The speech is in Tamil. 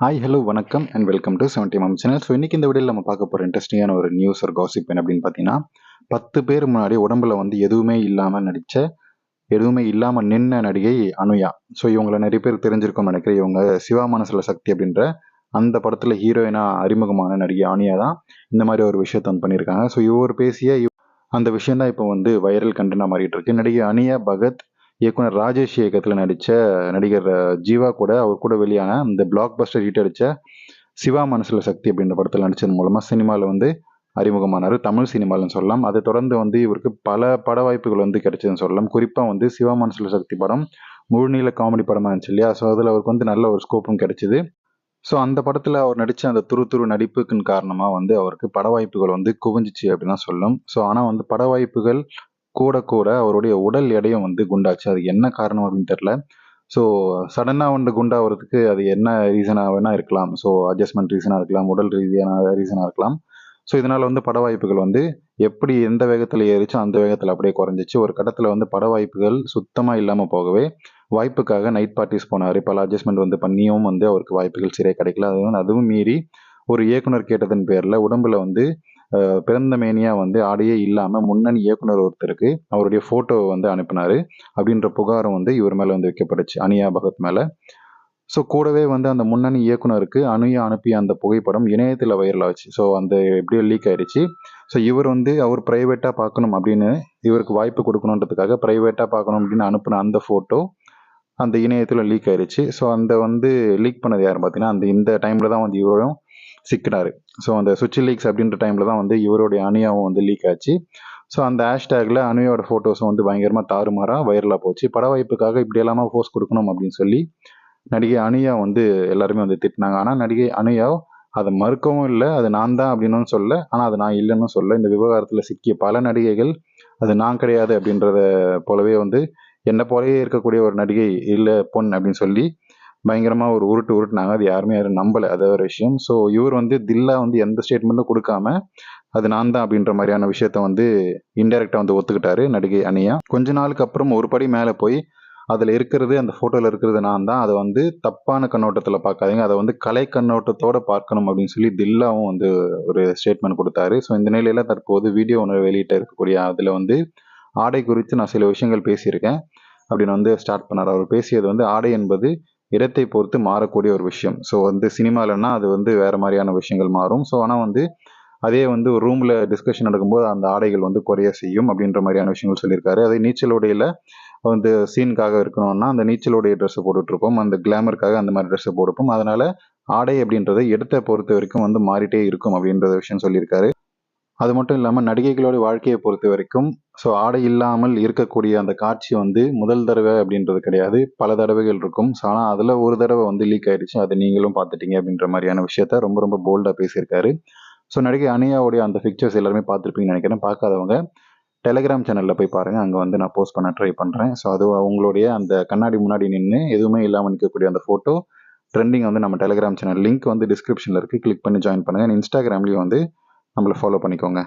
ஹாய் ஹலோ வணக்கம் and welcome to seventy ma'am channel so இன்றைக்கி இந்த வீடியோவில் நம்ம பார்க்க போகிற இன்ட்ரெஸ்டிங்கான ஒரு நியூஸ் ஒரு காசிப் என்ன அப்படின்னு பார்த்தீங்கன்னா பத்து பேர் முன்னாடி உடம்புல வந்து எதுவுமே இல்லாமல் நடித்த எதுவுமே இல்லாமல் நின்ன நடிகை அனுயா. ஸோ இவங்களை நிறைய பேர் தெரிஞ்சிருக்கும்னு நினைக்கிறேன். இவங்க சிவா மனசில் சக்தி அப்படின்ற அந்த படத்தில் ஹீரோயினாக அறிமுகமான நடிகை அனுயா தான் இந்த மாதிரி ஒரு விஷயத்தை வந்து பண்ணியிருக்காங்க. ஸோ இவர் பேசிய அந்த விஷயம் தான் இப்போ வந்து வைரல் கண்டென்ட்டாக மாறிட்டு இருக்கு. நடிகை அனியா பகத் இயக்குனர் ராஜேஷ் இயக்கத்தில் நடித்த நடிகர் ஜீவா கூட அவர் கூட வெளியான இந்த பிளாக் பஸ்டர் ஹிட் அடித்த சிவா மனசில் சக்தி அப்படின்ற படத்தில் நடித்தது மூலமாக சினிமாவில் வந்து அறிமுகமானார். தமிழ் சினிமாலன்னு சொல்லலாம். அதை தொடர்ந்து வந்து இவருக்கு பல பட வாய்ப்புகள் வந்து கிடைச்சதுன்னு சொல்லலாம். குறிப்பாக வந்து சிவா மனசில் சக்தி படம் முழுநீள காமெடி படமாக இருந்துச்சு இல்லையா? ஸோ அதில் அவருக்கு வந்து நல்ல ஒரு ஸ்கோப்பும் கிடைச்சிது. ஸோ அந்த படத்தில் அவர் நடித்த அந்த துரு துரு நடிப்புக்குன்னு காரணமாக வந்து அவருக்கு பட வாய்ப்புகள் வந்து குவிஞ்சிச்சு அப்படின்னு தான் சொல்லும் ஸோ ஆனால் வந்து பட வாய்ப்புகள் கூட கூட அவருடைய உடல் எடையும் வந்து குண்டாச்சு. அது என்ன காரணம் அப்படின்னு தெரில ஸோ சடனாக வந்து குண்டாகிறதுக்கு அது என்ன ரீசனாக வேணால் இருக்கலாம். ஸோ அட்ஜஸ்ட்மெண்ட் ரீசனாக இருக்கலாம். உடல் ரீதியான ரீசனாக இருக்கலாம். ஸோ இதனால் வந்து பட வாய்ப்புகள் வந்து எப்படி எந்த வேகத்தில் ஏறிச்சோ அந்த வேகத்தில் அப்படியே குறைஞ்சிச்சு. ஒரு கட்டத்தில் வந்து பட வாய்ப்புகள் சுத்தமாக இல்லாமல் போகவே வாய்ப்புக்காக நைட் பார்ட்டிஸ் போனார். பல அட்ஜஸ்ட்மெண்ட் வந்து பண்ணியும் வந்து அவருக்கு வாய்ப்புகள் சரியாக கிடைக்கல. அதுவும் அதுவும் மீறி ஒரு இயக்குனர் கேட்டதன் பேரில் உடம்புல வந்து பிறந்தமேனியாக பிறந்த மேனியா வந்து ஆடையே இல்லாமல் முன்னணி இயக்குனர் ஒருத்தருக்கு அவருடைய ஃபோட்டோவை வந்து அனுப்பினார். அப்படின்ற புகாரும் வந்து இவர் மேலே வந்து வைக்கப்பட்டுச்சு அனியா பகத் மேலே. ஸோ கூடவே வந்து அந்த முன்னணி இயக்குனருக்கு அனுயா அனுப்பிய அந்த புகைப்படம் இணையத்தில் வைரல் ஆச்சு. ஸோ அந்த எப்படியோ லீக் ஆயிடுச்சு. ஸோ இவர் வந்து அவர் ப்ரைவேட்டாக பார்க்கணும் அப்படின்னு இவருக்கு வாய்ப்பு கொடுக்கணுன்றதுக்காக ப்ரைவேட்டாக பார்க்கணும் அப்படின்னு அனுப்பின அந்த ஃபோட்டோ அந்த இணையத்தில் லீக் ஆயிடுச்சு ஸோ அந்த வந்து லீக் பண்ணது யார் பார்த்தீங்கன்னா அந்த இந்த டைமில் தான் வந்து இவரும் சிக்கினார். ஸோ அந்த சுவிட்ச் லீக்ஸ் அப்படின்ற டைமில் தான் வந்து இவருடைய அணியாவும் வந்து லீக் ஆச்சு. ஸோ அந்த ஹேஷ்டேக்கில் அணியோட ஃபோட்டோஸும் வந்து பயங்கரமாக தாறுமாறாக வைரலாக போச்சு. பட வாய்ப்புக்காக இப்படி எல்லாமே ஃபோர்ஸ் கொடுக்கணும் அப்படின்னு சொல்லி நடிகை அனுயா வந்து எல்லாருமே வந்து திட்டினாங்க. ஆனால் நடிகை அனுயா அதை மறுக்கவும் இல்லை அது நான் தான் அப்படின்னு சொல்ல ஆனால் அது நான் இல்லைன்னு சொல்ல இந்த விவகாரத்தில் சிக்கிய பல நடிகைகள் அது நான் கிடையாது அப்படின்றத போலவே வந்து என்னை போலவே இருக்கக்கூடிய ஒரு நடிகை இல்லை பொன் அப்படின்னு சொல்லி பயங்கரமாக ஒரு உருட்டு உருட்டுனாங்க. அது யாருமே யாரும் நம்பலை. அது ஒரு விஷயம். ஸோ இவர் வந்து தில்லா வந்து எந்த ஸ்டேட்மெண்ட்டும் கொடுக்காம அது நான் தான் அப்படின்ற மாதிரியான விஷயத்த வந்து இன்டெரக்டாக வந்து ஒத்துக்கிட்டாரு நடிகை அனியா. கொஞ்ச நாளுக்கு அப்புறம் ஒரு படி மேலே போய் அதில் இருக்கிறது அந்த ஃபோட்டோவில் இருக்கிறது நான் தான். அதை வந்து தப்பான கண்ணோட்டத்தில் பார்க்காதீங்க. அதை வந்து கலை கண்ணோட்டத்தோட பார்க்கணும் அப்படின்னு சொல்லி தில்லாவும் வந்து ஒரு ஸ்டேட்மெண்ட் கொடுத்தாரு. ஸோ இந்த நிலையில் தற்போது வீடியோ ஒன்று வெளியிட்ட இருக்கக்கூடிய அதில் வந்து ஆடை குறித்து நான் சில விஷயங்கள் பேசியிருக்கேன். அப்படின்னு வந்து ஸ்டார்ட் பண்ணார். அவர் பேசியது வந்து ஆடை என்பது இடத்தை பொறுத்து மாறக்கூடிய ஒரு விஷயம். ஸோ வந்து சினிமாலன்னா அது வந்து வேற மாதிரியான விஷயங்கள் மாறும். ஸோ ஆனால் வந்து அதே வந்து ஒரு ரூமில் டிஸ்கஷன் நடக்கும்போது அந்த ஆடைகள் வந்து குறைய செய்யும் அப்படின்ற மாதிரியான விஷயங்கள் சொல்லியிருக்காரு. அதே நீச்சல் உடையில் வந்து சீனுக்காக இருக்கணும்னா அந்த நீச்சலுடைய ட்ரெஸ்ஸை போட்டுட்ருப்போம். அந்த கிளாமருக்காக அந்த மாதிரி ட்ரெஸ்ஸை போட்டுப்போம். அதனால் ஆடை அப்படின்றது இடத்தை பொறுத்த வரைக்கும் வந்து மாறிட்டே இருக்கும் அப்படின்ற விஷயம் சொல்லியிருக்காரு. அது மட்டும் இல்லாமல் நடிகைகளோட வாழ்க்கையை பொறுத்த வரைக்கும் ஸோ ஆடை இல்லாமல் இருக்கக்கூடிய அந்த காட்சி வந்து முதல் தடவை அப்படின்றது கிடையாது. பல தடவைகள் இருக்கும். ஸோ ஆனால் அதில் ஒரு தடவை வந்து லீக் ஆயிடுச்சு அதை நீங்களும் பார்த்துட்டீங்க அப்படின்ற மாதிரியான விஷயத்த ரொம்ப ரொம்ப போல்டாக பேசியிருக்காரு. ஸோ நடிகை அனியாவுடைய அந்த பிக்சர்ஸ் எல்லாருமே பார்த்துருப்பீங்கன்னு நினைக்கிறேன். பார்க்காதவங்க டெலிகிராம் சேனலில் போய் பாருங்கள் அங்கே வந்து நான் போஸ்ட் பண்ண ட்ரை பண்ணுறேன் ஸோ அது அவங்களுடைய அந்த கண்ணாடி முன்னாடி நின்று எதுவுமே இல்லாமல் நிற்கக்கூடிய அந்த ஃபோட்டோ ட்ரெண்டிங் வந்து நம்ம டெலிகிராம் சேனல் லிங்க் வந்து டிஸ்கிரிப்ஷனில் இருக்குது கிளிக் பண்ணி ஜாயின் பண்ணுங்கள் இன்ஸ்டாகிராம்லேயும் வந்து நம்மளை ஃபாலோ பண்ணிக்கோங்க.